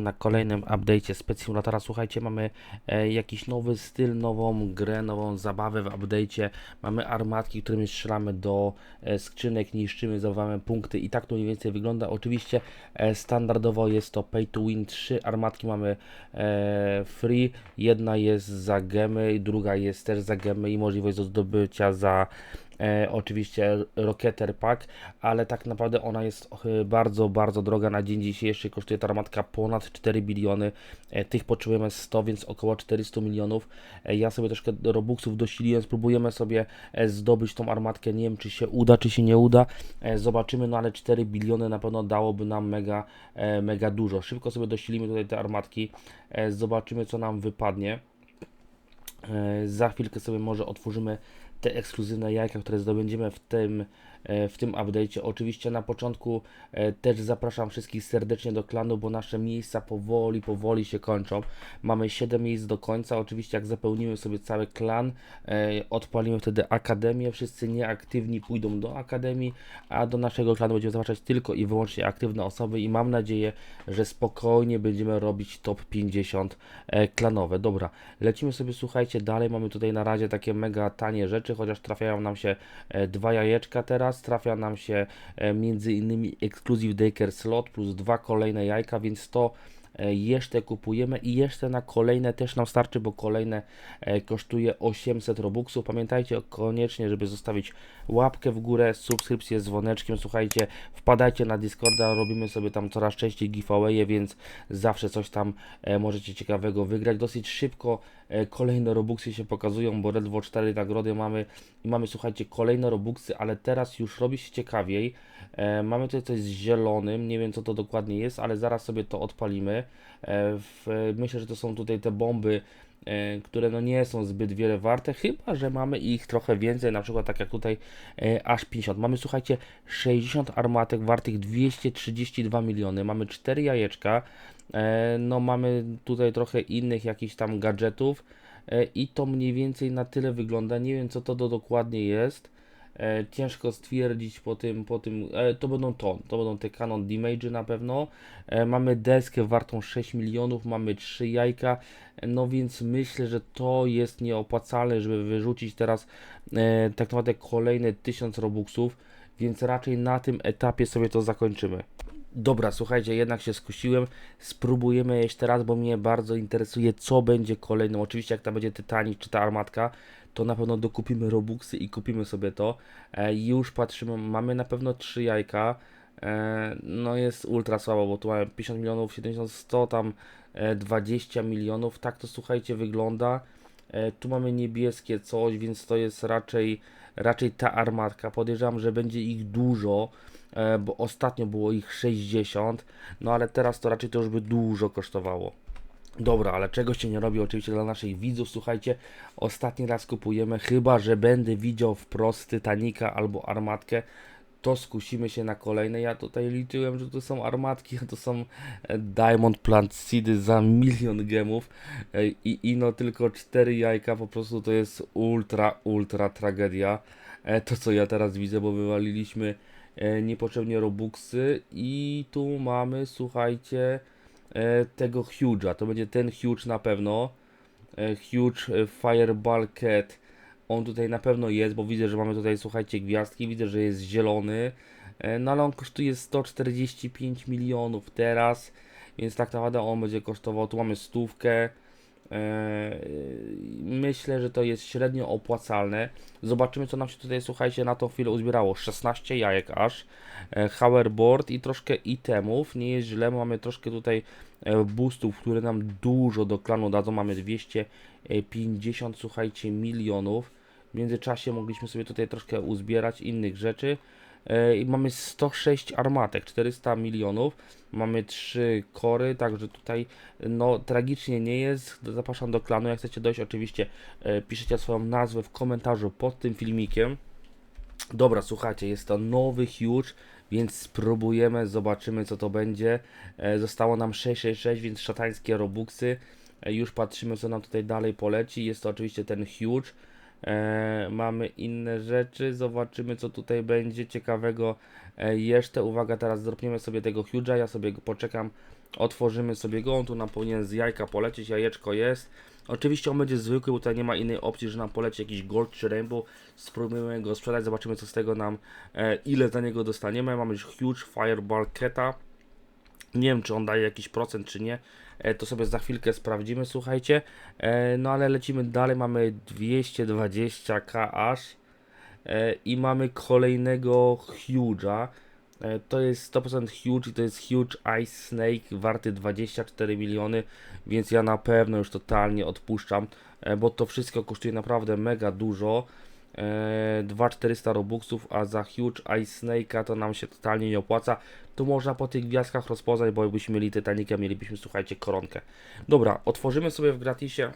Na kolejnym update'cie z. Słuchajcie, mamy e, jakiś nowy styl, nową grę, nową zabawę w update'cie. Mamy armatki, którymi strzelamy do e, skrzynek, niszczymy, zdobywamy punkty i tak to mniej więcej wygląda. Oczywiście e, standardowo jest to Pay to Win. Trzy armatki mamy e, free. Jedna jest za gemy, druga jest też za gemy i możliwość do zdobycia za e, oczywiście Rocketer Pack, ale tak naprawdę ona jest e, bardzo, bardzo droga na dzień dzisiejszy. Kosztuje ta armatka ponad 4 biliony. E, tych potrzebujemy 100, więc około 400 milionów. E, ja sobie troszkę Robuxów dosiliłem, spróbujemy sobie e, zdobyć tą armatkę. Nie wiem, czy się uda, czy się nie uda. E, zobaczymy, no ale 4 biliony na pewno dałoby nam mega, e, mega dużo. Szybko sobie dosilimy tutaj te armatki. E, zobaczymy, co nam wypadnie. E, Za chwilkę sobie może otworzymy te ekskluzywne jajka, które zdobędziemy w tym, e, w tym update'cie. Oczywiście na początku e, też zapraszam wszystkich serdecznie do klanu, bo nasze miejsca powoli, powoli się kończą. Mamy 7 miejsc do końca. Oczywiście jak zapełnimy sobie cały klan, e, odpalimy wtedy akademię. Wszyscy nieaktywni pójdą do akademii, a do naszego klanu będziemy zapraszać tylko i wyłącznie aktywne osoby i mam nadzieję, że spokojnie będziemy robić top 50 e, klanowe. Dobra, lecimy sobie, słuchajcie, dalej. Mamy tutaj na razie takie mega tanie rzeczy, chociaż trafiają nam się e, dwa jajeczka teraz. Trafia nam się e, między innymi Exclusive Daker Slot plus dwa kolejne jajka, więc to jeszcze kupujemy i jeszcze na kolejne też nam starczy, bo kolejne e, kosztuje 800 robuxów. Pamiętajcie koniecznie, żeby zostawić łapkę w górę, subskrypcję z dzwoneczkiem. Słuchajcie, wpadajcie na Discorda, robimy sobie tam coraz częściej giveawaye, więc zawsze coś tam e, możecie ciekawego wygrać. Dosyć szybko e, kolejne robuxy się pokazują, bo ledwo 4 nagrody mamy i mamy, słuchajcie, kolejne robuxy, ale teraz już robi się ciekawiej. E, mamy tutaj coś z zielonym, nie wiem co to dokładnie jest, ale zaraz sobie to odpalimy. E, w, myślę, że to są tutaj te bomby, e, które no nie są zbyt wiele warte, chyba że mamy ich trochę więcej, na przykład tak jak tutaj e, aż 50. Mamy słuchajcie 60 armatek wartych 232 miliony, mamy 4 jajeczka, no mamy tutaj trochę innych jakichś tam gadżetów i to mniej więcej na tyle wygląda. Nie wiem co to do dokładnie jest. E, ciężko stwierdzić po tym, po tym, e, to będą to, to będą te Canon Damage na pewno. E, mamy deskę wartą 6 milionów, mamy 3 jajka, no więc myślę, że to jest nieopłacalne, żeby wyrzucić teraz tak naprawdę kolejne 1000 robuxów, więc raczej na tym etapie sobie to zakończymy. Dobra, słuchajcie, jednak się skusiłem. Spróbujemy jeszcze raz, bo mnie bardzo interesuje, co będzie kolejnym. Oczywiście, jak ta będzie Titanic czy ta armatka, to na pewno dokupimy Robuxy i kupimy sobie to. E, już patrzymy, mamy na pewno 3 jajka. E, no jest ultra słabo, bo tu mamy 50 milionów, 70, 100, tam e, 20 milionów. Tak to słuchajcie wygląda. E, tu mamy niebieskie coś, więc to jest raczej, raczej ta armatka. Podejrzewam, że będzie ich dużo, e, bo ostatnio było ich 60, no ale teraz to raczej to już by dużo kosztowało. Dobra, ale czego się nie robi oczywiście dla naszych widzów. Słuchajcie, ostatni raz kupujemy, chyba że będę widział wprost Titanica albo armatkę, to skusimy się na kolejne. Ja tutaj liczyłem, że to są armatki, a to są e, Diamond Plant Seedy za milion gemów E, i, i no tylko cztery jajka, po prostu to jest ultra, ultra tragedia. E, To co ja teraz widzę, bo wywaliliśmy niepotrzebnie Robuxy i tu mamy, słuchajcie, tego Huge'a. To będzie ten Huge na pewno. E, Huge e, Fireball Cat. On tutaj na pewno jest, bo widzę, że mamy tutaj, słuchajcie, gwiazdki. Widzę, że jest zielony. E, No ale on kosztuje 145 milionów teraz. Więc tak naprawdę on będzie kosztował. Tu mamy stówkę. E, Myślę, że to jest średnio opłacalne. Zobaczymy, co nam się tutaj, słuchajcie, na tą chwilę uzbierało. 16 jajek aż, e, hoverboard i troszkę itemów. Nie jest źle, mamy troszkę tutaj e, boostów, które nam dużo do klanu dadzą. Mamy 250, słuchajcie, milionów. W międzyczasie mogliśmy sobie tutaj troszkę uzbierać innych rzeczy. E, I mamy 106 armatek, 400 milionów. Mamy 3 kory, także tutaj no tragicznie nie jest. Zapraszam do klanu. Jak chcecie dojść, oczywiście e, piszecie swoją nazwę w komentarzu pod tym filmikiem. Dobra, słuchajcie, jest to nowy huge, więc spróbujemy, zobaczymy co to będzie. E, zostało nam 666, więc szatańskie robuxy. Już patrzymy co nam tutaj dalej poleci. Jest to oczywiście ten huge. E, mamy inne rzeczy, zobaczymy co tutaj będzie ciekawego e, jeszcze. Uwaga, teraz dropniemy sobie tego huge'a, ja sobie poczekam Otworzymy sobie go, on tu nam powinien z jajka polecieć, jajeczko jest. Oczywiście on będzie zwykły, bo tutaj nie ma innej opcji, że nam poleci jakiś gold czy rainbow. Spróbujemy go sprzedać, zobaczymy co z tego nam, e, ile za niego dostaniemy. Mamy już huge fireball keta. Nie wiem, czy on daje jakiś procent, czy nie. E, to sobie za chwilkę sprawdzimy, słuchajcie. E, no ale lecimy dalej. Mamy 220k aż. E, I mamy kolejnego Huge'a. To jest 100% Huge i to jest Huge Ice Snake warty 24 miliony, więc ja na pewno już totalnie odpuszczam, bo to wszystko kosztuje naprawdę mega dużo. E, 2400 robuxów, a za Huge Ice Snake'a to nam się totalnie nie opłaca. Tu można po tych gwiazdkach rozpoznać, bo jakbyśmy mieli Titanica, mielibyśmy, słuchajcie, koronkę. Dobra, otworzymy sobie w gratisie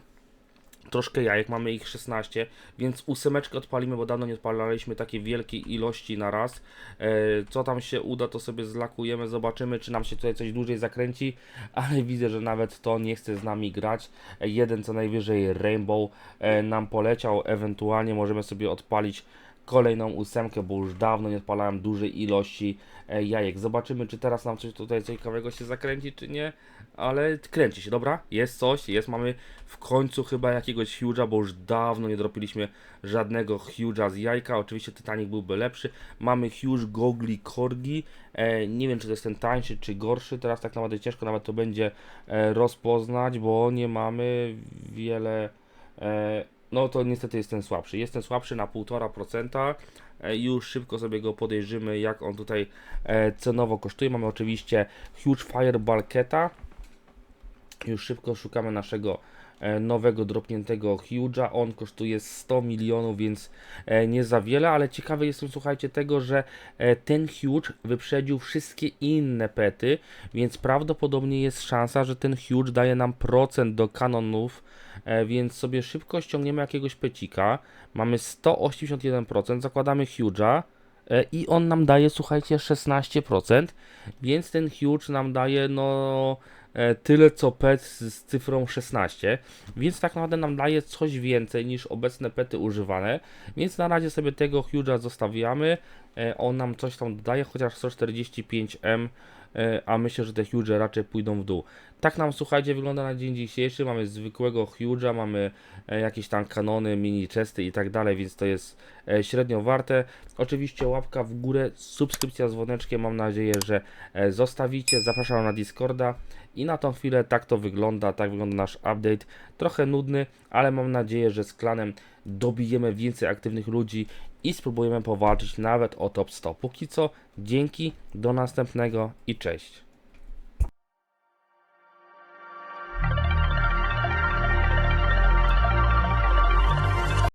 troszkę jajek, mamy ich 16, więc ósemeczkę odpalimy, bo dawno nie odpalaliśmy takiej wielkiej ilości na raz. E, co tam się uda, to sobie zlakujemy, zobaczymy, czy nam się tutaj coś dłużej zakręci, ale widzę, że nawet to nie chce z nami grać. Jeden co najwyżej Rainbow e, nam poleciał, ewentualnie możemy sobie odpalić kolejną ósemkę, bo już dawno nie odpalałem dużej ilości e, jajek. Zobaczymy, czy teraz nam coś tutaj ciekawego się zakręci, czy nie, ale kręci się, dobra? Jest coś, jest, mamy w końcu chyba jakiegoś huge'a, bo już dawno nie dropiliśmy żadnego huge'a z jajka, oczywiście Titanic byłby lepszy. Mamy huge gogli korgi, e, nie wiem, czy to jest ten tańszy, czy gorszy, teraz tak naprawdę ciężko nawet to będzie e, rozpoznać, bo nie mamy wiele... E, no to niestety jest ten słabszy. Jest ten słabszy na 1,5%. E, Już szybko sobie go podejrzymy, jak on tutaj e, cenowo kosztuje. Mamy oczywiście Huge Fireball Keta. Już szybko szukamy naszego nowego dropniętego Huge'a. On kosztuje 100 milionów, więc e, nie za wiele, ale ciekawy jestem, słuchajcie, tego, że e, ten Huge wyprzedził wszystkie inne pety, więc prawdopodobnie jest szansa, że ten Huge daje nam procent do kanonów, e, więc sobie szybko ściągniemy jakiegoś pecika. Mamy 181%, zakładamy Huge'a. E, I on nam daje, słuchajcie, 16%, więc ten huge nam daje, no, e, tyle co pet z, cyfrą 16, więc tak naprawdę nam daje coś więcej niż obecne pety używane, więc na razie sobie tego huge'a zostawiamy, e, on nam coś tam dodaje, chociaż 145M, e, a myślę, że te huge raczej pójdą w dół. Tak nam, słuchajcie, wygląda na dzień dzisiejszy, mamy zwykłego huge'a, mamy e, jakieś tam kanony, mini chesty i tak dalej, więc to jest e, średnio warte. Oczywiście łapka w górę, subskrypcja z dzwoneczkiem, mam nadzieję, że e, zostawicie. Zapraszam na Discorda i na tą chwilę tak to wygląda, tak wygląda nasz update. Trochę nudny, ale mam nadzieję, że z klanem dobijemy więcej aktywnych ludzi i spróbujemy powalczyć nawet o top 100. Póki co, dzięki, do następnego i cześć.